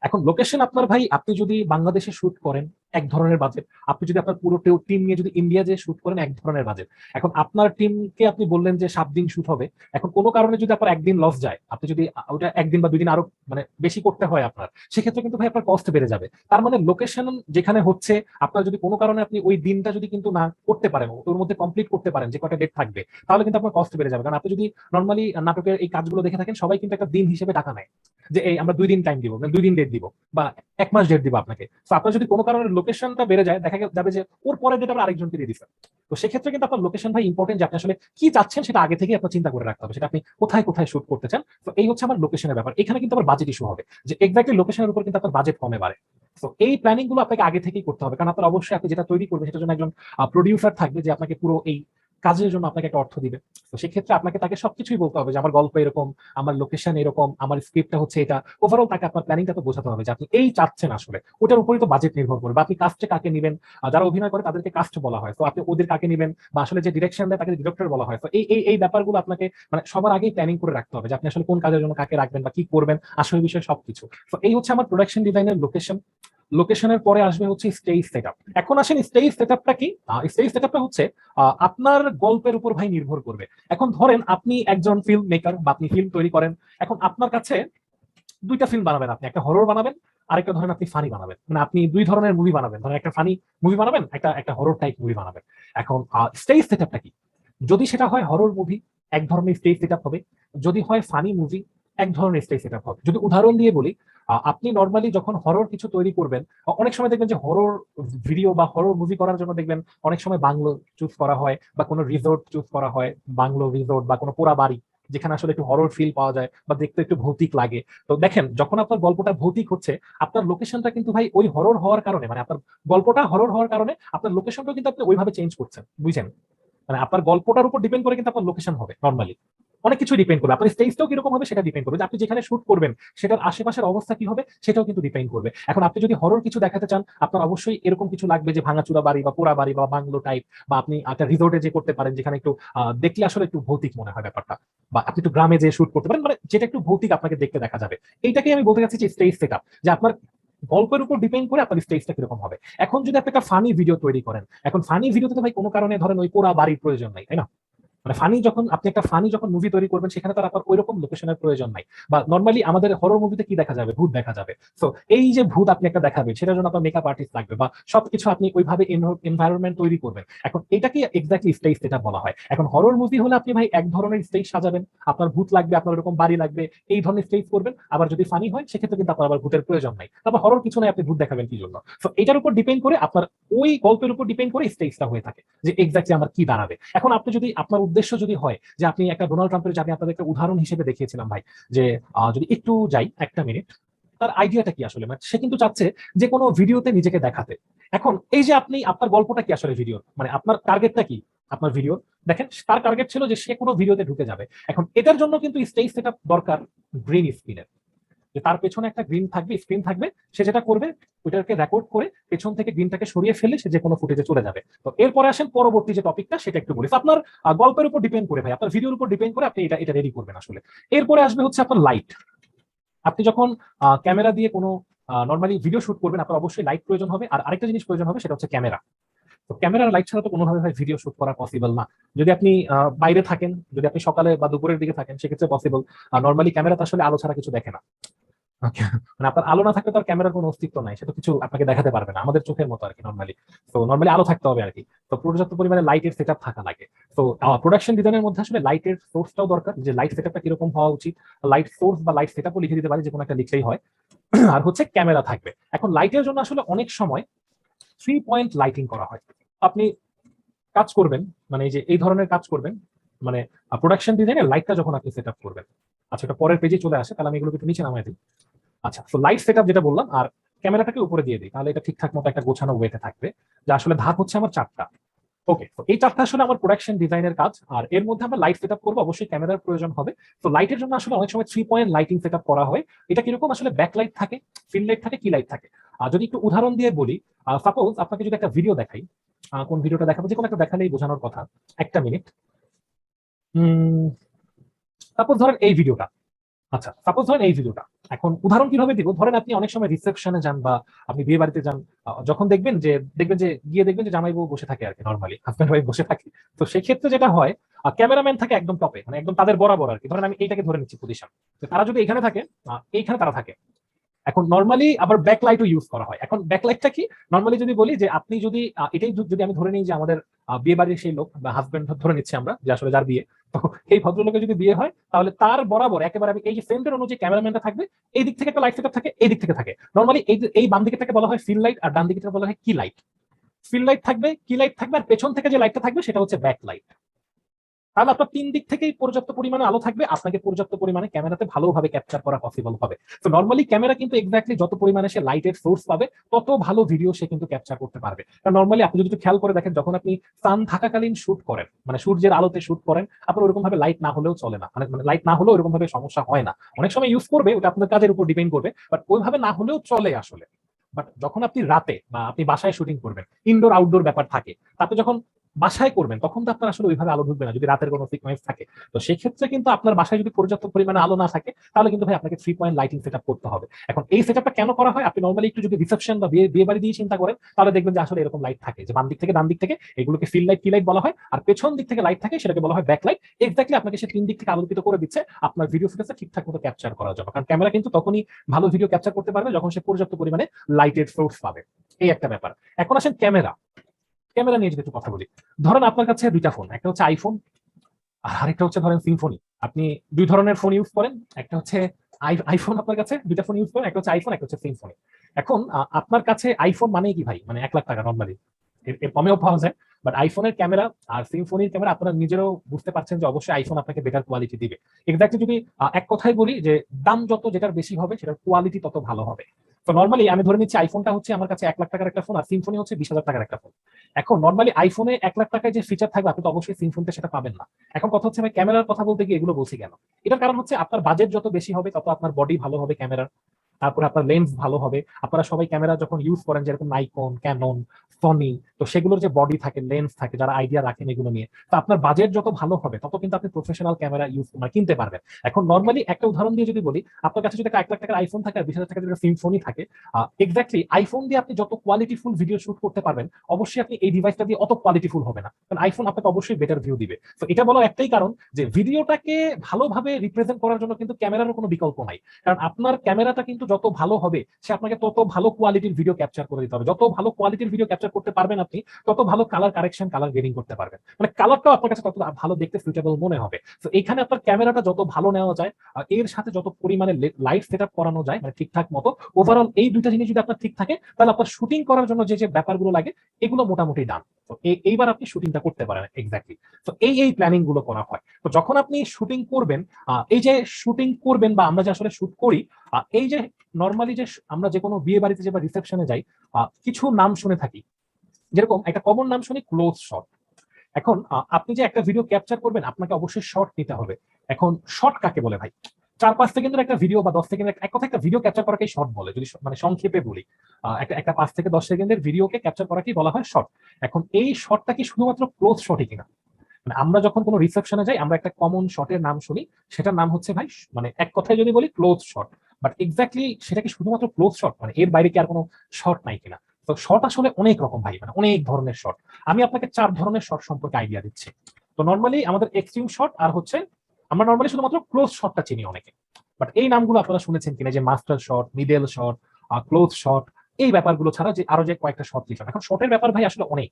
এখন লোকেশন আপনার ভাই, আপনি যদি বাংলাদেশে শুট করেন এক ধরনের বাজেট আপনি যদি আপনার পুরো টিম নিয়ে যদি ইন্ডিয়া যে শুট করেন, এক ধরনের বাজেট এখন আপনার টিমকে আপনি বললেন যে সাত দিন শুট হবে, এখন কোনো কারণে যদি আপনার একদিন লস যায়, আপনি যদি ওটা একদিন বা দুই দিন আরও মানে বেশি করতে হয় আপনার, সেক্ষেত্রে কিন্তু ভাই আপনার কস্ট বেড়ে যাবে। তার মানে লোকেশন যেখানে হচ্ছে, আপনার যদি কোনো কারণে আপনি ওই দিনটা যদি কিন্তু না করতে পারেন, ওর মধ্যে কমপ্লিট করতে পারেন যে কটা ডেট থাকবে, তাহলে কিন্তু আপনার কস্ট বেড়ে যাবে। কারণ আপনি যদি নর্মালি নাটকের এই কাজগুলো দেখে থাকেন, সবাই কিন্তু একটা দিন হিসেবে টাকা নেয়। যে এই আমরা দুই দিন টাইম দিব মানে দুই দিন ডেট দিব, বা এক মাস ডেট দিব আপনাকে। আপনার যদি কোনো কারণে লোকেশনটা বেড়ে যায়, দেখা যাবে যে ওর পরে যেটা আবার আরেকজনকে দিয়ে দিচ্ছেন তো সেক্ষেত্রে কিন্তু আপনার লোকেশন ভাই ইম্পর্টেন্ট যে আপনি আসলে কি চাচ্ছেন সেটা আগে থেকে আপনার চিন্তা করে রাখতে হবে, সেটা আপনি কোথায় কোথায় শুট করতে চান তো এই হচ্ছে আমার লোকেশনের ব্যাপার। এখানে কিন্তু আমার বাজেট ইস্যু হবে, যে এক্স্যাক্টলি লোকেশনের উপর কিন্তু আপনার বাজেট কমে বাড়ে। তো এই প্ল্যানিংগুলো আপনাকে আগে থেকেই করতে হবে, কারণ আপনার অবশ্যই আপনি যেটা তৈরি করবেন সেটার জন্য একজন প্রডিউসার থাকবে যে আপনাকে পুরো এই কাজের জন্য আপনাকে একটা অর্থ দিবে। তো সেক্ষেত্রে আপনাকে তাকে সবকিছুই বলতে হবে যে আমার গল্প এরকম, আমার লোকেশন এরকম, আমার স্ক্রিপ্টটা হচ্ছে এটা। ওভারঅল তাকে আপনার প্ল্যানিংটা তো বোঝাতে হবে যে আপনি এই চাচ্ছেন আসলে। ওটার উপরই তো বাজেট নির্ভর করবে আপনি কাস্টে কাকে নেবেন? যারা অভিনয় করে তাদেরকে কাস্ট বলা হয়। তো আপনি ওদের কাকে নেবেন? বা আসলে যে ডিরেকশন দেয় তাকে ডিরেক্টর বলা হয়। তো এই এই এই ব্যাপারগুলো আপনাকে মানে সবার আগেই প্ল্যানিং করে রাখতে হবে যে আপনি আসলে কোন কাজের জন্য কাকে রাখবেন বা কি করবেন, আসলে বিষয়ে সবকিছু। তো এই হচ্ছে আমার প্রোডাকশন ডিজাইনের লোকেশন লোকেশনের পরে আসবে হচ্ছে স্টেজ সেট এখন আসেন স্টেজ সেট কি? স্টেজ সেট হচ্ছে আপনার গল্পের উপর ভাই নির্ভর করবে। এখন ধরেন আপনি একজন ফিল্ম মেকার বা আপনি ফিল্ম তৈরি করেন, এখন আপনার কাছে দুইটা ফিল্ম বানাবেন আপনি। একটা হরর বানাবেন, আরেকটা ধরেন আপনি ফানি বানাবেন। মানে আপনি দুই ধরনের মুভি বানাবেন। ধরেন একটা ফানি মুভি বানাবেন, একটা একটা হরর টাইপ মুভি বানাবেন। এখন স্টেজ সেট কি? যদি সেটা হয় হরর মুভি এক ধরনের স্টেজ সেট হবে। যদি হয় ফানি মুভি এক ধরনের স্টেজ সেট হবে। যদি উদাহরণ দিয়ে বলি আপনি নর্মালি যখন হরর কিছু তৈরি করবেন অনেক সময় দেখবেন যে হরর ভিডিও বা হরর মুভি করার জন্য দেখবেন অনেক সময় বাংলো চুজ করা হয় বা কোনো রিসোর্ট চুজ করা হয়, বাংলো রিসোর্ট বা কোনো পোড়া বাড়ি যেখানে আসলে একটু হরর ফিল পাওয়া যায় বা দেখতে একটু ভৌতিক লাগে। তো দেখেন, যখন আপনার গল্পটা ভৌতিক হচ্ছে, আপনার লোকেশনটা কিন্তু ভাই ওই হরর হওয়ার কারণে মানে আপনার গল্পটা হরর হওয়ার কারণে আপনার লোকেশনটা কিন্তু আপনি ওইভাবে চেঞ্জ করছেন, বুঝছেন? মানে আপনার গল্পটার উপর ডিপেন্ড করে কিন্তু আপনার লোকেশন হবে নর্মালি অনেক কিছু ডিপেন্ড করবে। আপনার স্টেজটাও কীরকম হবে সেটা ডিপেন্ড করবে। আপনি যেখানে শুট করবেন, সেটার আশেপাশের অবস্থা কি হবে সেটাও কিন্তু ডিপেন্ড করবে। এখন আপনি যদি হরর কিছু দেখাতে চান, আপনার অবশ্যই এরকম কিছু লাগবে যে ভাঙাচুরা বাড়ি বা পোড়া বাড়ি বা বাংলো টাইপ বা আপনি একটা রিসোর্টে যে করতে পারেন, যেখানে একটু দেখলে আসলে একটু ভৌতিক মনে হয় ব্যাপারটা। বা আপনি একটু গ্রামে যে শুট করতে পারেন মানে যেটা একটু ভৌতিক আপনাকে দেখতে দেখা যাবে। এইটাকে আমি বলতে চাচ্ছি যে স্টেজ সেট যে আপনার গল্পের উপর ডিপেন্ড করে আপনার স্টেজটা কীরকম হবে। এখন যদি আপনি একটা ফানি ভিডিও তৈরি করেন, এখন ফানি ভিডিওতে তো ভাই কোনো কারণে ধরেন ওই পোড়া বাড়ির প্রয়োজন নাই, তাই না? মানে ফানি যখন, আপনি একটা ফানি যখন মুভি তৈরি করবেন, সেখানে তার আপনার ওই রকম লোকেশনের প্রয়োজন নাই। বা নর্মালি আমাদের হরর মুভিতে কি দেখা যাবে? ভূত দেখা যাবে। তো এই যে ভূত আপনি একটা দেখাবেন, সেটার জন্য আপনার মেকআপ আর্টিস্ট লাগবে বা সবকিছু আপনি ওইভাবে এনভায়রনমেন্ট তৈরি করবেন। এখন এটাকে এক্স্যাক্টলি স্টেজ সেটা বলা হয়। এখন হরর মুভি হলে আপনি ভাই এক ধরনের স্টেজ সাজাবেন। আপনার ভূত লাগবে, আপনার ওরকম বাড়ি লাগবে, এই ধরনের স্টেজ করবেন। আবার যদি ফানি হয়, সেক্ষেত্রে কিন্তু আপনার আবার ভূতের প্রয়োজন নাই। তারপর হরর কিছু নাই, আপনি ভূত দেখাবেন কি জন্য? তো এটার উপর ডিপেন্ড করে আপনার ওই গল্পের উপর ডিপেন্ড করে স্টেজটা হয়ে থাকে। যে এক্স্যাক্টলি আমার কি দাঁড়াবে? এখন আপনি যদি আপনার উদ্দেশ্য যদি হয় যে আপনি একটা ডোনাল্ড ট্রাম্পের যে আমি আপনাদের একটা উদাহরণ হিসেবে দেখিয়েছিলাম ভাই, যে যদি একটু যাই একটা মিনিট তার আইডিয়াটা কি আসলে? মানে সে কিন্তু চাচ্ছে যে কোনো ভিডিওতে নিজেকে দেখাতে। এখন এই যে আপনি, আপনার গল্পটা কি আসলে ভিডিও মানে আপনার টার্গেটটা কি আপনার ভিডিও দেখেন, তার টার্গেট ছিল যে সে কোনো ভিডিওতে ঢুকে যাবে। এখন এটার জন্য কিন্তু স্টেজ সেট দরকার গ্রিন স্ক্রিনের যে তার পেছনে একটা গ্রিন থাকবে স্ক্রিন থাকবে, সে যেটা করবে, ওইটাকে রেকর্ড করে পেছন থেকে গ্রিনটাকে সরিয়ে ফেলে সে যে কোনো ফুটেজে চলে যাবে। তো এরপরে আসেন পরবর্তী যে টপিকটা সেটা একটু বলি। আপনার গল্পের উপর ডিপেন্ড করে ভাই, আপনার ভিডিওর উপর ডিপেন্ড করে আপনি এটা এটা রেডি করবেন আসলে। এরপরে আসবে হচ্ছে আপনার লাইট আপনি যখন ক্যামেরা দিয়ে কোনো নর্মালি ভিডিও শুট করবেন, আপনার অবশ্যই লাইট প্রয়োজন হবে। আর আরেকটা জিনিস প্রয়োজন হবে, সেটা হচ্ছে ক্যামেরা তো ক্যামেরার লাইট ছাড়া তো কোনোভাবে ভাই ভিডিও শুট করা পসিবল না। যদি আপনি বাইরে থাকেন, যদি আপনি সকালে বা দুপুরের দিকে থাকেন, সেক্ষেত্রে পসিবল নর্মালি ক্যামেরা তো আসলে আলো ছাড়া কিছু দেখে না। মানে আপনার আলো না থাকলে তো আর ক্যামেরার কোনো অস্তিত্ব নাই সেটা কিছু আপনাকে দেখাতে পারবে না, আমাদের চোখের মতো আর কি নর্মালি তো নর্মালি আলো থাকতে হবে আর কি তো পর্যাপ্ত পরিমাণে লাইটের সেট থাকা লাগে। তো প্রোডাকশন ডিজাইনের মধ্যে আসলে লাইটের সোর্সটাও দরকার, যে লাইট সেটআপটা কীরকম হওয়া উচিত। লাইট সোর্স বা লাইট সেটআপও লিখে দিতে পারি, যে কোনো একটা লিখলেই হয়। আর হচ্ছে ক্যামেরা থাকবে। এখন লাইটের জন্য আসলে অনেক সময় থ্রি পয়েন্ট লাইটিং করা হয়। আপনি কাজ করবেন মানে এই যে, এই ধরনের কাজ করবেন মানে প্রোডাকশন ডিজাইনের লাইটটা যখন আপনি সেট করবেন। আচ্ছা এটা পরের পেজে চলে আসে, তাহলে আমি এগুলোকে একটু নিচে নামাই দিই। আচ্ছা তো লাইট সেট যেটা বললাম, আর ক্যামেরাটাকে উপরে দিয়ে দিই, তাহলে এটা ঠিকঠাক মতো একটা গোছানো ওয়েতে থাকবে, যা আসলে ধাপ হচ্ছে আমার চারটা। ওকে তো এই চারটা আসলে আমার প্রোডাকশন ডিজাইনের কাজ, আর এর মধ্যে আমরা লাইট সেট আপ করব, অবশ্যই ক্যামেরার প্রয়োজন হবে। তো লাইটের জন্য আসলে অনেক সময় three point lighting set up করা হয়, এটা কীরকম আসলে ব্যাক লাইট থাকে ফিল লাইট থাকে, কি লাইট থাকে? আর যদি একটু উদাহরণ দিয়ে বলি সাপোজ আপনাকে যদি একটা ভিডিও দেখাই কোন ভিডিওটা দেখাবো? যে কোনো একটা দেখালেই বোঝানোর কথা, একটা মিনিট সাপোজ ধরেন এই ভিডিওটা আচ্ছা সাপোজ ধরেন এই ভিডিওটা এখন উদাহরণ কীভাবে দিব? ধরেন আপনি অনেক সময় রিসেপশনে যান বা আপনি বিয়ে বাড়িতে যান যখন দেখবেন যে দেখবেন যে, গিয়ে দেখবেন যে জামাই বউ বসে থাকে আর কি নর্মালি হাজব্যান্ড ওয়াইফ বসে থাকে। তো সেই ক্ষেত্রে যেটা হয় ক্যামেরাম্যান থাকে একদম টপে মানে একদম তাদের বরাবর আর কি ধরেন আমি এইটাকে ধরে নিচ্ছি পজিশন তারা যদি এখানে থাকে এইখানে তারা থাকে। এখন নর্মালি আবার ব্যাকলাইটও ইউজ করা হয়। এখন ব্যাকলাইটটা কি? নর্মালি যদি বলি যে, আপনি যদি এটাই যদি- আমি ধরে নিই যে, আমাদের বিয়ে বাড়ির সেই লোক বা হাজবেন্ড ধরে নিচ্ছি আমরা, যে আসলে যার বিয়ে। তো এই ভদ্রলোকের যদি বিয়ে হয়, তাহলে তার বরাবর একেবারে আমি এই যে সেন্টার অনুযায়ী ক্যামেরাম্যানটা থাকবে, এই দিক থেকে একটা লাইট সেটআপ থাকে, এই দিক থেকে থাকে। নর্মালি এই এই বাম দিকে থেকে বলা হয় ফিল লাইট আর ডান দিকে বলা হয় কি লাইট ফিল লাইট থাকবে কি লাইট থাকবে, আর পেছন থেকে যে লাইটটা থাকবে, সেটা হচ্ছে ব্যাক লাইট তাহলে আপনার তিন দিক থেকেই পর্যাপ্ত পরিমাণে আলো থাকবে। আপনাকে পর্যাপ্ত পরিমাণে ক্যামেরাতে ভালোভাবে ক্যাপচার করা পসিবল হবে। তো নর্মালি ক্যামেরা কিন্তু এক্স্যাক্টলি যত পরিমাণে সে লাইটের সোর্স পাবে, তত ভালো ভিডিও সে কিন্তু ক্যাপচার করতে পারবে। কারণ নর্মালি আপনি যদি খেয়াল করে দেখেন, যখন আপনি সান থাকাকালীন শুট করেন মানে সূর্যের আলোতে শুট করেন, আপনার ওরকম ভাবে লাইট না হলেও চলে না। মানে লাইট না হলেও ওরকম ভাবে সমস্যা হয় না। অনেক সময় ইউজ করবে, ওটা আপনার কাজের উপর ডিপেন্ড করবে বাট ওইভাবে না হলেও চলে আসলে। বাট যখন আপনি রাতে বা আপনি বাসায় শুটিং করবেন ইনডোর আউটডোর ব্যাপার থাকে, তাতে যখন বাসায় করবেন, তখন তো আপনার আসলে ওইভাবে আলো ঢুকবে না, যদি রাতের কোনো থাকে। তো সেক্ষেত্রে কিন্তু আপনার বাসায় যদি পর্যাপ্ত পরিমাণে আলো না থাকে, তাহলে কিন্তু ভাই আপনাকে থ্রি পয়েন্ট লাইটিং সেট করতে হবে। এখন এই সেট কেন করা হয়? আপনি নর্মালি একটু যদি রিসেপশন বা বিয়ে বিয়ে বাড়ি দিয়ে চিন্তা করেন, তাহলে দেখবেন যে আসলে এরকম লাইট থাকে। যে বাম দিক থেকে ডান দিক থেকে এগুলোকে ফিল লাইট কি লাইট বলা হয়, আর পেছন দিক থেকে লাইট থাকে, সেটাকে বলা হয় ব্যাক লাইট এক্স্যাক্টলি আপনাকে সে তিন দিক থেকে আলোকিত করে দিচ্ছে, আপনার ভিডিও ফুটেজটা ঠিকঠাক মতো ক্যাপচার করার জন্য। কারণ ক্যামেরা কিন্তু তখনই ভালো ভিডিও ক্যাপচার করতে পারবে যখন সে পর্যাপ্ত পরিমাণে লাইটের সোর্স পাবে। এই একটা ব্যাপার। এখন আসেন ক্যামেরা ক্যামেরা নিয়ে যদি একটু কথা বলি। ধরেন আপনার কাছে দুইটা ফোন একটা হচ্ছে আইফোন আর আরেকটা হচ্ছে ধরেন সিম্ফনি আপনি দুই ধরনের ফোন ইউজ করেন, একটা হচ্ছে আইফোন আপনার কাছে, দুইটা ফোন ইউজ করেন, একটা হচ্ছে আইফোন একটা হচ্ছে সিম্ফনি এখন আপনার কাছে আইফোন মানে কি ভাই? মানে এক লাখ টাকা নর্মালি এর কমেও পাওয়া যায় বাট আইফোনের ক্যামেরা আর সিম্ফনির ক্যামেরা আপনারা নিজেরও বুঝতে পারছেন যে অবশ্যই আইফোন আপনাকে বেটার কোয়ালিটি দিবে। এক্স্যাক্টলি যদি এক কথাই বলি যে দাম যত যেটার বেশি হবে, সেটার কোয়ালিটি তত ভালো হবে। নর্মালি আমি ধরে নিচ্ছি আইফোনটা হচ্ছে আমার কাছে এক লাখ টাকার একটা ফোন আর সিমফোনি হচ্ছে বিশ হাজার টাকার একটা ফোন এখন নর্মালি আইফোনে এক লাখ টাকায় যে ফিচার থাকবে, আপনি তো অবশ্যই সিমফোনতে সেটা পাবেন না। এখন কথা হচ্ছে আমি ক্যামেরার কথা বলতে গিয়ে এগুলো বলছি কেন? এটার কারণ হচ্ছে আপনার বাজেট যত বেশি হবে, তত আপনার বডি ভালো হবে ক্যামেরার তারপরে আপনার লেন্স ভালো হবে। আপনারা সবাই ক্যামেরা যখন ইউজ করেন, যেরকম নাইকন ক্যানন সনি তো সেগুলোর যে বডি থাকে লেন্স থাকে, যারা আইডিয়া রাখেন এগুলো নিয়ে, তো আপনার বাজেট যত ভালো হবে, তত কিন্তু আপনি প্রফেশনাল ক্যামেরা ইউজ কিনতে পারবেন। এখন নর্মালি একটা উদাহরণ দিয়ে যদি বলি, আপনার কাছে যদি এক লাখ টাকার আইফোন থাকে আর বিশ হাজার টাকার সিমফোনই থাকে এক্স্যাক্টলি আইফোন দিয়ে আপনি যত কোয়ালিটিফুল ভিডিও শুট করতে পারবেন, অবশ্যই আপনি এই ডিভাইসটা দিয়ে অত কোয়ালিটিফুল হবে না। কারণ আইফোন আপনাকে অবশ্যই বেটার ভিউ দিবে। তো এটা বলার একটাই কারণ যে ভিডিওটাকে ভালোভাবে রিপ্রেজেন্ট করার জন্য কিন্তু ক্যামেরার কোনো বিকল্প নাই। কারণ আপনার ক্যামেরাটা কিন্তু যত ভালো হবে, সে আপনাকে তত ভালো কোয়ালিটির ভিডিও ক্যাপচার করে দিতে হবে। যত ভালো কোয়ালিটির ভিডিও ক্যাপচার করতে পারবেন আপনি, তত ভালো কালার কারেকশন কালার গ্রেডিং করতে পারবেন। মানে কালারটাও আপনার কাছে তত ভালো দেখতে সুইটেবল মনে হবে। তো এখানে আপনার ক্যামেরাটা যত ভালো নেওয়া যায় এর সাথে যত পরিমাণে লাইট সেট আপ করানো যায় মানে ঠিকঠাক মতো ওভারঅল এই দুইটা জিনিস যদি আপনার ঠিক থাকে, তাহলে আপনার শুটিং করার জন্য যে যে ব্যাপারগুলো লাগে, এগুলো মোটামুটি ডান তো এই- এইবার আপনি শুটিংটা করতে পারেন এক্স্যাক্টলি তো এই এই প্ল্যানিংগুলো করা হয়। তো যখন আপনি শুটিং করবেন এই যে শুটিং করবেন বা আমরা যে আসলে শুট করি এই যে নর্মালি যে আমরা যে কোনো বিয়ে বাড়িতে যে বা রিসেপশনে যাই কিছু নাম শুনে থাকি। যেরকম একটা কমন নাম শুনি ক্লোজ শট এখন আপনি যে একটা ভিডিও ক্যাপচার করবেন, আপনাকে অবশ্যই শর্ট নিতে হবে। এখন শর্ট কাকে বলে ভাই? চার পাঁচ সেকেন্ডের একটা ভিডিও বা দশ সেকেন্ডের এক কথা একটা ভিডিও ক্যাপচার করাকেই শর্ট বলে। যদি মানে সংক্ষেপে বলি একটা একটা পাঁচ থেকে দশ সেকেন্ডের ভিডিওকে ক্যাপচার করাকেই বলা হয় শর্ট এখন এই শর্টটা কি শুধুমাত্র ক্লোজ শটই কিনা? মানে আমরা যখন কোনো রিসেপশনে যাই, আমরা একটা কমন শটের নাম শুনি, সেটার নাম হচ্ছে ভাই মানে এক কথায় যদি বলি ক্লোজ শট বাট এক্স্যাক্টলি সেটা কি শুধুমাত্র ক্লোজ শট মানে এর বাইরে কি আর কোনো শট নাই কিনা? তো শট আসলে অনেক রকম ভাই মানে অনেক ধরনের শট আমি আপনাকে চার ধরনের শর্ট সম্পর্কে আইডিয়া দিচ্ছি। তো নর্মালি আমাদের এক্সট্রিম শট আর হচ্ছে আমরা নর্মালি শুধুমাত্র ক্লোজ শটটা চিনি অনেকে। বাট এই নামগুলো আপনারা শুনেছেন কিনা, যে master shot middle shot close shot এই ব্যাপারগুলো ছাড়া যে আরও যে কয়েকটা শট লিখলাম এখন শটের ব্যাপার ভাই আসলে অনেক।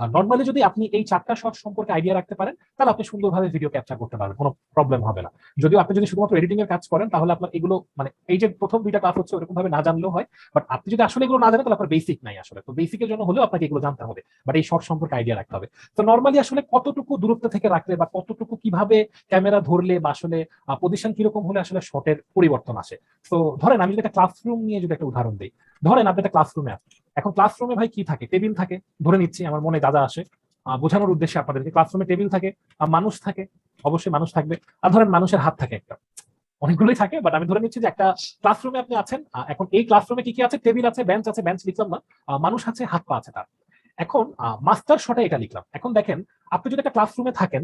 নর্মালি যদি আপনি এই চারটা শট সম্পর্কে আইডিয়া রাখতে পারেন, তাহলে আপনি সুন্দরভাবে ভিডিও ক্যাপচার করতে পারবেন, কোনো প্রবলেম হবে না। যদিও আপনি যদি শুধুমাত্র এডিটিং এর কাজ করেন, তাহলে আপনার এগুলো মানে এই যে প্রথম দুইটা ক্লাস হচ্ছে ওরকম ভাবে না জানলেও হয় বাট আপনি যদি আসলে এগুলো না জানেন, তাহলে আপনার বেসিক নাই আসলে। তো বেসিকের জন্য হলেও আপনাকে এগুলো জানতে হবে বাট এই শর্ট সম্পর্কে আইডিয়া রাখতে হবে। তো নর্মালি আসলে কতটুকু দূরত্ব থেকে রাখলে বা কতটুকু কীভাবে ক্যামেরা ধরলে বা আসলে পজিশন কীরকম হলে আসলে শটের পরিবর্তন আসে? তো ধরেন আমি যদি একটা ক্লাসরুম নিয়ে যদি একটা উদাহরণ দিই, ধরেন আপনি একটা ক্লাসরুমে আছেন। এখন ক্লাসরুমে ভাই কি থাকে? টেবিল থাকে, ধরে নিচ্ছি আমার মনে দাদা আসে। বোঝানোর উদ্দেশ্যে আপনাদেরকে ক্লাসরুমে টেবিল থাকে মানুষ থাকে, অবশ্যই মানুষ থাকবে। আর ধরেন মানুষের হাত থাকে একটা। অনেকগুলোই থাকে বাট আমি ধরে নিচ্ছি যে একটা ক্লাসরুমে আপনি আছেন এখন এই ক্লাসরুমে কি কি আছে? টেবিল আছে বেঞ্চ আছে বেঞ্চ লিখলাম না মানুষ আছে, হাত পা আছে তার। এখন মাস্টার শটে এটা লিখলাম। এখন দেখেন, আপনি যদি একটা ক্লাসরুমে থাকেন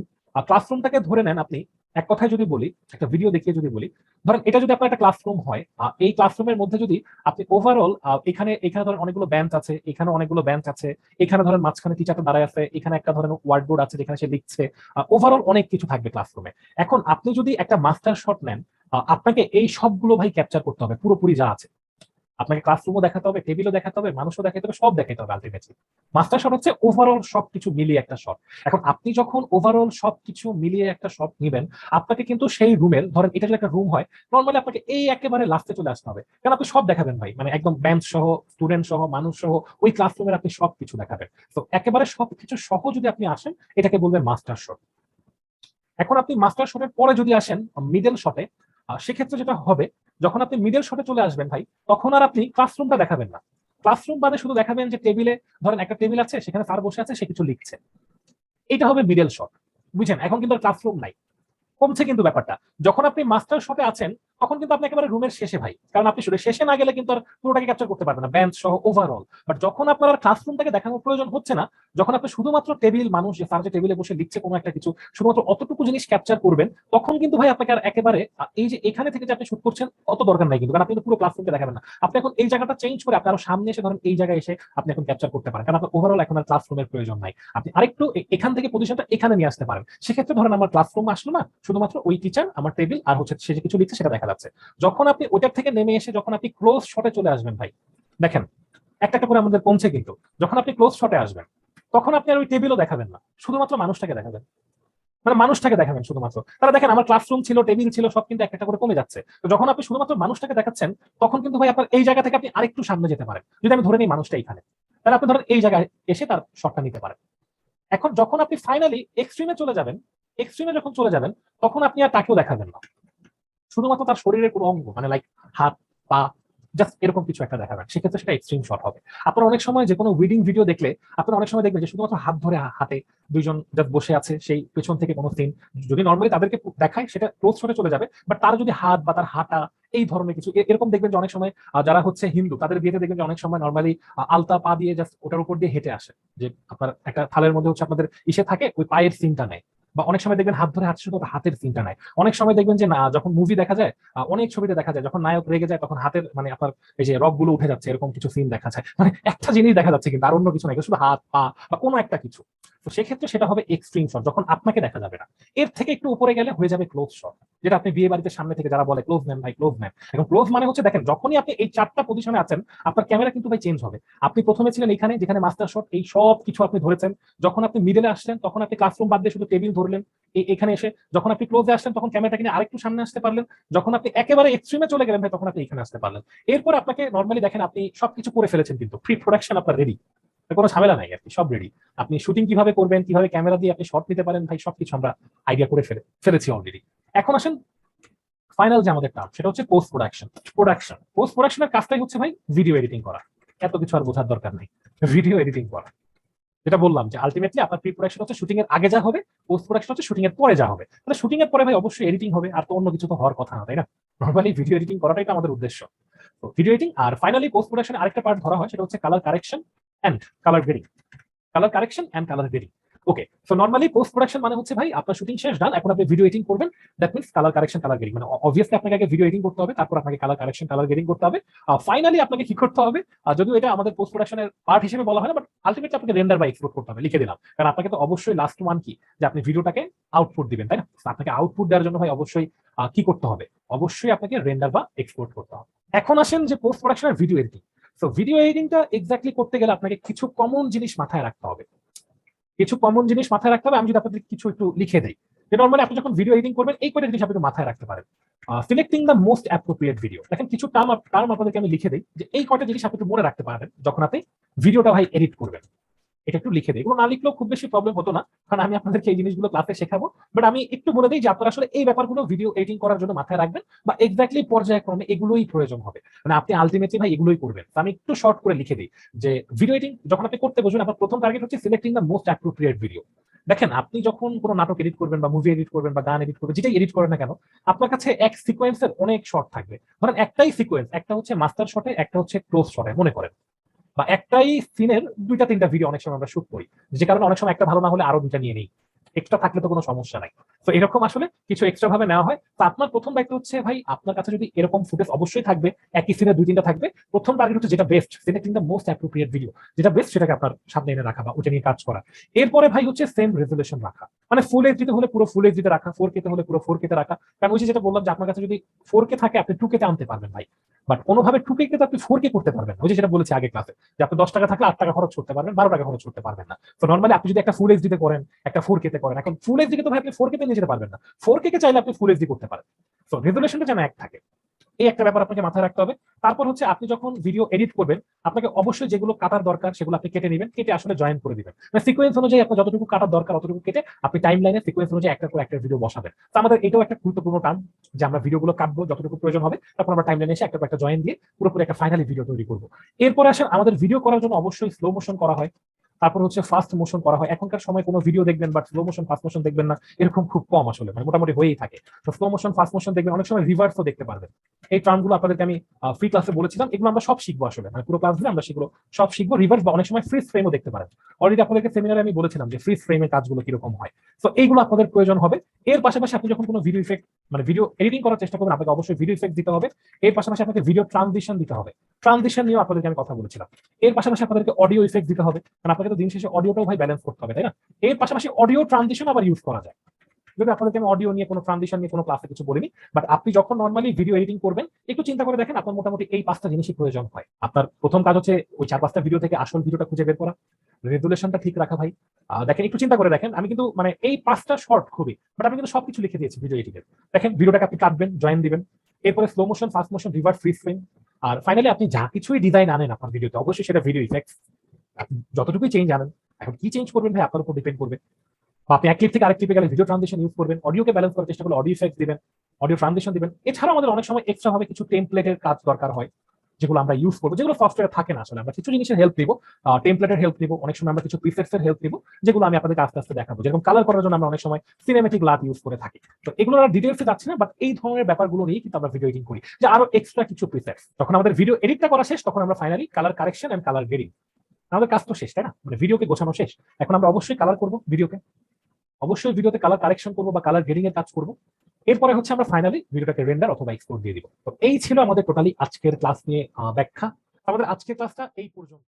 ক্লাসরুমটাকে ধরে নেন আপনি এক কথায় যদি বলি, একটা ভিডিও দেখিয়ে যদি বলি, ধরেন এটা যদি আপনার একটা ক্লাসরুম হয় এই ক্লাসরুমের মধ্যে যদি আপনি ওভারঅল এখানে এখানে ধরেন অনেকগুলো বেঞ্চ আছে, এখানে অনেকগুলো ব্যাঞ্চ আছে, এখানে ধরেন মাঝখানে টিচারটা দাঁড়ায় আছে, এখানে একটা ধরেন ওয়ার্ড বোর্ড আছে যেখানে সে লিখছে ওভারঅল অনেক কিছু থাকবে ক্লাসরুমে এখন আপনি যদি একটা মাস্টার শট নেন আপনাকে এই সবগুলো ভাই ক্যাপচার করতে হবে, পুরোপুরি যা আছে। আপনাকে ক্লাসরুমও দেখাতে হবে টেবিলও দেখাতে হবে, মানুষও দেখাতে হবে, সব দেখাতে হবে আলটিমেটলি মাস্টার শট হচ্ছে ওভারঅল সবকিছু মিলিয়ে একটা শট এখন আপনি যখন ওভারঅল সবকিছু মিলিয়ে একটা শট নিবেন, আপনাকে কিন্তু সেই রুমের ধরেন এটা যদি একটা রুম হয় নর্মালি আপনাকে এই একেবারে লাস্টে চলে আসতে হবে। কারণ আপনি সব দেখাবেন ভাই মানে একদম বেঞ্চ সহ স্টুডেন্ট সহ, মানুষ সহ, ওই ক্লাসরুমের আপনি সবকিছু দেখাবেন। তো একেবারে সবকিছু সহ যদি আপনি আসেন, এটাকে বলবেন মাস্টার শট এখন আপনি মাস্টার শটের পরে যদি আসেন মিডল শটে সেক্ষেত্রে যেটা হবে যখন আপনি মিডল শটে চলে আসবেন ভাই, তখন আর আপনি ক্লাসরুমটা দেখাবেন না। ক্লাসরুম বাদে শুধু দেখাবেন যে টেবিলে ধরেন একটা টেবিল আছে, সেখানে স্যার বসে আছে, সে কিছু লিখছে। এটা হবে মিডল শট বুঝছেন? এখন কিন্তু ক্লাসরুম নাই। কমছে কিন্তু ব্যাপারটা। যখন আপনি মাস্টার শটে আছেন তখন কিন্তু আপনি একেবারে রুমের শেষে ভাই। কারণ আপনি শুধু শেষে না গেলে কিন্তু আর পুরোটাকে ক্যাপচার করতে পারবেন না বেঞ্চ সহ ওভারঅল বাট যখন আপনার ক্লাসরুমটাকে দেখানোর প্রয়োজন হচ্ছে না, যখন আপনি শুধুমাত্র টেবিল মানুষ, যে স্যার যে টেবিলে বসে লিখছে কোনো একটা কিছু, শুধুমাত্র অতটুকু জিনিস ক্যাপচার করবেন, তখন কিন্তু ভাই আপনাকে আর একেবারে এই যে এখানে থেকে যে আপনি শুট করছেন, অত দরকার নাই কিন্তু। কারণ আপনি পুরো ক্লাসরুমকে দেখাবেন না। আপনি এখন এই জায়গাটা চেঞ্জ করে আপনি আরও সামনে এসে ধরেন এই জায়গায় এসে আপনি এখন ক্যাপচার করতে পারেন। কারণ আপনার ওভারঅল এখন আর ক্লাসরুমের প্রয়োজন নাই। আপনি আরেকটু এখান থেকে পজিশনটা এখানে নিয়ে আসতে পারেন। সেক্ষেত্রে ধরেন আমার ক্লাসরুম আসলো না, শুধুমাত্র ওই টিচার আমার টেবিল আর হচ্ছে সে যে কিছু লিখছে সেটা দেখা যাচ্ছে। যখন আপনি ওইটার থেকে নেমে এসে যখন আপনি ক্লোজ শটে চলে আসবেন ভাই, দেখেন, একটা একটা করে আমাদের কমছে কিন্তু। যখন আপনি ক্লোজ শটে আসবেন, তখন আপনি আর ওই টেবিলও দেখাবেন না। শুধুমাত্র মানুষটাকে দেখাবেন। মানে মানুষটাকে দেখাবেন শুধুমাত্র। তারা দেখেন, আমার ক্লাসরুম ছিল টেবিল ছিল, সব কিন্তু একটা করে কমে যাচ্ছে। তো যখন আপনি শুধুমাত্র মানুষটাকে দেখাচ্ছেন, তখন কিন্তু ভাই আপনার এই জায়গা থেকে আপনি আরেকটু সামনে যেতে পারেন। যদি আমি ধরে নিই মানুষটা এখানে তাহলে আপনি ধরেন এই জায়গায় এসে তার শটটা নিতে পারেন। এখন যখন আপনি ফাইনালি এক্সট্রিমে চলে যাবেন এক্সট্রিমে যখন চলে যাবেন, তখন আপনি আর তাকেও দেখাবেন না। শুধুমাত্র তার শরীরের কোনো অঙ্গ মানে লাইক হাত, পা জাস্ট এরকম কিছু একটা দেখাবেন সেক্ষেত্রে সেটা এক্সট্রিম শট হবে। আপনারা অনেক সময় যে কোনো উইডিং ভিডিও দেখলে, আপনারা অনেক সময় দেখবেন যে শুধুমাত্র হাত ধরে হাতে দুইজন জাস্ট বসে আছে, সেই পেছন থেকে কোনো সিন যদি নর্মালি তাদেরকে দেখায়, সেটা ক্লোজ শটে চলে যাবে। বাট তার যদি হাত বা তার হাঁটা, এই ধরনের কিছু এরকম দেখবেন যে অনেক সময় যারা হচ্ছে হিন্দু, তাদের বিয়েতে দেখবেন যে অনেক সময় নর্মালি আলতা পা দিয়ে জাস্ট ওটার উপর দিয়ে হেঁটে আসে। যে আপনার একটা থালের মধ্যে হচ্ছে আপনাদের ইসে থাকে, ওই পায়ের সিনটা নেয়। বা অনেক সময় দেখবেন হাত ধরে হাত শুধু হাতের সিনটা নেয় অনেক সময় দেখবেন যে না, যখন মুভি দেখা যায় অনেক ছবিতে দেখা যায়, যখন নায়ক রেগে যায়, তখন হাতের মানে আপনার এই যে রকগুলো উঠে যাচ্ছে, এরকম কিছু সিন দেখা যায়। মানে একটা জিনিস দেখা যাচ্ছে কিন্তু আর অন্য কিছু নাই শুধু হাত, পা বা কোনো একটা কিছু। তো সেক্ষেত্রে সেটা হবে এক্সট্রিম শট যখন আপনাকে দেখা যাবে না। এর থেকে একটু উপরে গেলে হয়ে যাবে ক্লোজ শট যেটা আপনি বিয়ে বাড়িতে সামনে থেকে যারা বলে ক্লোজ নেন ভাই ক্লোজ নেন এখন ক্লোজ মানে হচ্ছে দেখেন, যখনই আপনি এই চারটা পজিশনে আছেন, আপনার ক্যামেরা কিন্তু ভাই চেঞ্জ হবে। আপনি প্রথমে ছিলেন এখানে, যেখানে মাস্টার শট এই সব কিছু আপনি ধরেছেন। যখন আপনি মিডলে আসছেন, তখন আপনি ক্লাসরুম বাদ দিয়ে শুধু টেবিল ধরলেন এখানে এসে যখন আপনি ক্লোজে আসলেন, তখন ক্যামেরাটা কিনে আরেকটু সামনে আসতে পারলেন। যখন আপনি একেবারে এক্সট্রিমে চলে গেলেন ভাই, তখন আপনি এখানে আসতে পারলেন। এরপর আপনাকে নর্মালি দেখেন, আপনি সবকিছু করে ফেলেছেন কিন্তু। প্রি প্রোডাকশন আপনার রেডি কোনো ঝামেলা নাই কি, সব রেডি আপনি শুটিং কীভাবে করবেন, কীভাবে ক্যামেরা দিয়ে আপনি শট নিতে পারেন ভাই, সবকিছু আমরা আইডিয়া করে ফেলে, ফেলেছি অলরেডি এখন আসেন ফাইনাল যে আমাদের টার্ম সেটা হচ্ছে পোস্ট প্রোডাকশন প্রোডাকশন পোস্ট প্রোডাকশনের কাজটাই হচ্ছে ভাই ভিডিও এডিটিং করা। এত কিছু আর বোঝার দরকার নেই। ভিডিও এডিটিং করা। যেটা বললাম যে আলটিমেটলি আপনার প্রি প্রোডাকশন হচ্ছে শুটিং এর আগে যা হবে পোস্ট প্রোডাকশন হচ্ছে শুটিং এর পরে যা হবে। তাহলে শুটিং এর পরে ভাই অবশ্যই এডিটিং হবে, আর তো অন্য কিছু তো হওয়ার কথা না, তাই না? নর্মালি ভিডিও এডিটিং করাটাই তো আমাদের উদ্দেশ্য। তো ভিডিও এডিটিং আর ফাইনালি পোস্ট প্রোডাকশন আরেকটা পার্ট ধরা হয়, সেটা হচ্ছে colour correction and colour grading colour correction and colour grading okay so normally post production মানে হচ্ছে ভাই আপনার শুটিং শেষ ডান এখন আপনি ভিডিও এডিটিং করবেন। That means colour correction colour grading মানে অবভিয়াসলি আপনাকে আগে ভিডিও এডিটিং করতে হবে, তারপর আপনাকে কালার কারেকশন কালার গ্রেডিং করতে হবে। ফাইনালি আপনাকে কি করতে হবে? যদিও এটা আমাদের পোস্ট প্রোডাকশনের পার্ট হিসেবে বলা হয় না বাট আলটিমেটলি আপনাকে রেন্ডার বা এক্সপোর্ট করতে হবে। লিখে দিলাম। কারণ আপনাকে তো অবশ্যই লাস্ট ওয়ান কি যে আপনি ভিডিওটাকে আউটপুট দিবেন, তাই না? আপনাকে আউটপুট দেওয়ার জন্য ভাই অবশ্যই কি করতে হবে? অবশ্যই আপনাকে রেন্ডার বা এক্সপোর্ট করতে হবে। এখন আসেন যে পোস্ট প্রোডাকশনের ভিডিও এডিটিং তো ভিডিও এডিটিংটা এক্স্যাক্টলি করতে গেলে আপনাকে কিছু কমন জিনিস মাথায় রাখতে হবে। কিছু কমন জিনিস মাথায় রাখতে হবে। আমি যদি আপনাদের কিছু একটু লিখে দিই। যে নর্মালি আপনি যখন ভিডিও এডিটিং করবেন, এই কয়টা জিনিস আপনি মাথায় রাখতে পারেন। Selecting the most appropriate video দেখেন, কিছু টার্ম টার্ম আপনাদেরকে আমি লিখে দিই যে, এই কয়টা জিনিস আপনি মনে রাখতে পারবেন যখন আপনি ভিডিওটা ভাই এডিট করবেন। এটা একটু লিখে দিই। এগুলো না লিখলেও খুব বেশি প্রবলেম হতো না, কারণ আমি আপনাদেরকে এই জিনিসগুলো ক্লাসে শেখাবো। বাট আমি একটু বলে দিই যে আপনারা আসলে এই ব্যাপারগুলো ভিডিও এডিটিং করার জন্য মাথায় রাখবেন বা এক্স্যাক্টলি পর্যায়ক্রমে এগুলোই প্রয়োজন হবে। মানে আপনি আলটিমেটলি ভাই এগুলোই করবেন। আমি একটু শর্ট করে লিখে দিই যে ভিডিও এডিটিং যখন আপনি করতে বসবেন, আপনার প্রথম টার্গেট হচ্ছে selecting the most appropriate video দেখেন, আপনি যখন কোনো নাটক এডিট করবেন বা মুভি এডিট করবেন বা গান এডিট করবেন, যেটাই এডিট করেন না কেন, আপনার কাছে এক সিকোয়েন্সের অনেক শর্ট থাকবে। ধরেন একটাই সিকোয়েন্স একটা হচ্ছে মাস্টার শটে একটা হচ্ছে ক্লোজ শটে মনে করেন। বা একটাই সিনের দুইটা, তিনটা ভিডিও অনেক সময় আমরা শুট করি। যে কারণে অনেক সময় একটা ভালো না হলে আরও দুইটা নিয়ে নেই। এক্সট্রা থাকলে তো কোনো সমস্যা নাই। তো এরকম আসলে কিছু এক্সট্রা ভাবে নেওয়া হয়। তো আপনার প্রথম দায়িত্ব হচ্ছে, ভাই, আপনার কাছে যদি এরকম ফুটেজ অবশ্যই থাকবে, একই সিনে দুই তিনটা থাকবে, প্রথম টার্গেট হচ্ছে যেটা best selecting the most appropriate video যেটা বেস্ট সেটাকে আপনার সামনে এনে রাখা বা ওটা নিয়ে কাজ করা। এরপরে ভাই হচ্ছে সেম রেজুলেশন রাখা। মানে ফুল এইচডিতে হলে পুরো ফুল এইচডিতে রাখা ফোর কেতে হলে পুরো ফোর কেতে রাখা। কারণ ওই যেটা বললাম যে আপনার কাছে যদি ফোর কে থাকে, আপনি টু কেতে আনতে পারবেন ভাই। বাট কোনোভাবে টু কে আপনি ফোর কে করতে পারবেন। ওই যেটা বলেছি আগে ক্লাসে যে আপনি দশ টাকা থাকলে আট টাকা খরচ করতে পারবেন, বারো টাকা খরচ করতে পারবেন না। তো নর্মালি আপনি যদি একটা ফুল এইচডিতে করেন, একটা ফোর কেতে করেন। এখন ফুল এইচডি তো ভাই আপনি ফোর কেতে নিয়ে যেতে পারবেন না। ফোর কে চাইলে আপনি ফুল এইচডি করতে পারেন। তো রেজুলেশনটা যেন এক থাকে। এই একটা ব্যাপার আপনাকে মাথায় রাখতে হবে। তারপর হচ্ছে আপনি যখন ভিডিও এডিট করবেন, আপনাকে অবশ্যই যেগুলো কাটার দরকার সেগুলো আপনি কেটে নেবেন, কেটে আসলে জয়েন করে দিবেন। মানে সিকোয়েন্স অনুযায়ী আপনার যতটুকু কাটার দরকার অতটুকু কেটে আপনি টাইম লাইনে সিকোয়েন্স অনুযায়ী একটা করে একটা ভিডিও বসাবেন। তো আমাদের এটাও একটা গুরুত্বপূর্ণ টার্ম যে আমরা ভিডিওগুলো কাটবো, যতটুকু প্রয়োজন হবে, তারপর আমরা টাইম লাইনে এসে একটা একটা জয়েন দিয়ে পুরোপুরি একটা ফাইনালি ভিডিও তৈরি করব। এরপরে আসেন, আমাদের ভিডিও করার জন্য অবশ্যই স্লো মোশন করা হয়। তারপর হচ্ছে ফাস্ট মোশন করা হয়। এখনকার সময় কোনো ভিডিও দেখবেন but slow motion fast motion দেখবেন না, এরকম খুব কম আসলে মানে মোটামুটি হয়েই থাকে। তো স্লো মোশন ফাস্ট মোশন দেখবেন, অনেক সময় রিভার্সও দেখতে পারবেন। এই টার্মগুলো আপনাদেরকে আমি ফ্রি ক্লাসে বলেছিলাম, এগুলো আমরা সব শিখব আসলে মানে পুরো ক্লাস ধরে আমরা সেগুলো সব শিখব রিভার্স বা অনেক সময় ফ্রিজ ফ্রেমও দেখতে পারেন। অলরেডি আপনাদেরকে সেমিনারে আমি বলেছিলাম যে ফ্রিজ ফ্রেমের কাজগুলো কীরকম হয়। তো এইগুলো আপনাদের প্রয়োজন হবে। এর পাশাপাশি আপনি যখন কোনো ভিডিও ইফেক্ট মানে ভিডিও এডিটিং করার চেষ্টা করবেন, আপনাকে অবশ্যই ভিডিও ইফেক্ট দিতে হবে। এর পাশাপাশি আপনাকে ভিডিও ট্রানজিশন দিতে হবে। ট্রানজিশন নিয়েও আপনাদেরকে আমি কথা বলেছিলাম। এর পাশাপাশি আপনাদেরকে অডিও ইফেক্ট দিতে হবে। কারণ আপনাকে তো দিন শেষে অডিওটাও ভাই ব্যালেন্স করতে হবে, তাই না? এর পাশাপাশি অডিও ট্রানজিশন আবার ইউজ করা যায়। যদি আপনাদেরকে আমি অডিও নিয়ে কোনো ট্রানজিশন নিয়ে কোনো ক্লাসে কিছু বলিনি বাট আপনি যখন নর্মালি ভিডিও এডিটিং করবেন, একটু চিন্তা করে দেখেন আপনার মোটামুটি এই পাঁচটা জিনিসই প্রয়োজন হয়। আপনার প্রথম কাজ হচ্ছে ওই চার পাঁচটা ভিডিও থেকে আসল ভিডিওটা খুঁজে বের করা রেজুলেশনটা ঠিক রাখা ভাই। দেখেন, একটু চিন্তা করে দেখেন, আমি কিন্তু মানে এই পাঁচটা শর্ট খুবই বাট আমি কিন্তু সবকিছু লিখে দিয়েছি ভিডিও এডিটের দেখেন ভিডিওটাকে আপনি কাটবেন জয়েন দিবেন, এরপরে slow motion fast motion reverse free frame আর ফাইনালি আপনি যা কিছুই ডিজাইন আনেন আপনার ভিডিওতে অবশ্যই সেটা ভিডিও ইফেক্টস যতটুকুই চেঞ্জ আনেন এখন কি চেঞ্জ করবেন ভাই, আপনার উপর ডিপেন্ড করবে। বা আপনি এক ক্লিপ থেকে আরেক ক্লিপে গেলে ভিডিও ট্রানজিশন ইউজ করবেন অডিওকে ব্যালেন্স করার চেষ্টা করলে অডিও ইফেক্ট দিবেন অডিও ট্রানজিশন দিবেন। এছাড়াও আমাদের অনেক সময় এক্সট্রা ভাবে কিছু টেমপ্লেটের কাজ দরকার হয়, যেগুলো আমরা ইউজ করব, যেগুলো সফটওয়্যার থাকে না আসলে। আমরা কিছু জিনিসের হেল্প নিবো টেমপ্লেটের হেল্প নিবো, অনেক সময় আমরা কিছু প্রিসেটস এর হেল্প নিবো, যেগুলো আমি আপনাদেরকে আস্তে আস্তে দেখাবো। যেরকম কালার করার জন্য আমরা অনেক সময় সিনেমেটিক লাট ইউজ করে থাকি। তো এগুলো আর ডিটেলসে যাচ্ছে না বাট এই ধরনের ব্যাপারগুলো নিয়ে কিন্তু আমরা ভিডিও এডিটিং করি, যে আরও এক্সট্রা কিছু প্রিসেটস যখন আমাদের ভিডিও এডিটটা করা শেষ, তখন আমরা finally colour correction and colour grading আমাদের কাজ তো শেষ, তাই না? মানে ভিডিওকে গোছানো শেষ। এখন আমরা অবশ্যই কালার করব ভিডিওকে অবশ্যই ভিডিওতে কালার কারেকশন করব বা কালার গ্রেডিং এর কাজ করব। এরপরে হচ্ছে আমরা ফাইনালি ভিডিওটাকে রেন্ডার অথবা এক্সপোর্ট দিয়ে দিব। তো এই ছিল আমাদের টোটালি আজকের ক্লাস নিয়ে ব্যাখ্যা। আমাদের আজকের ক্লাসটা এই পর্যন্ত।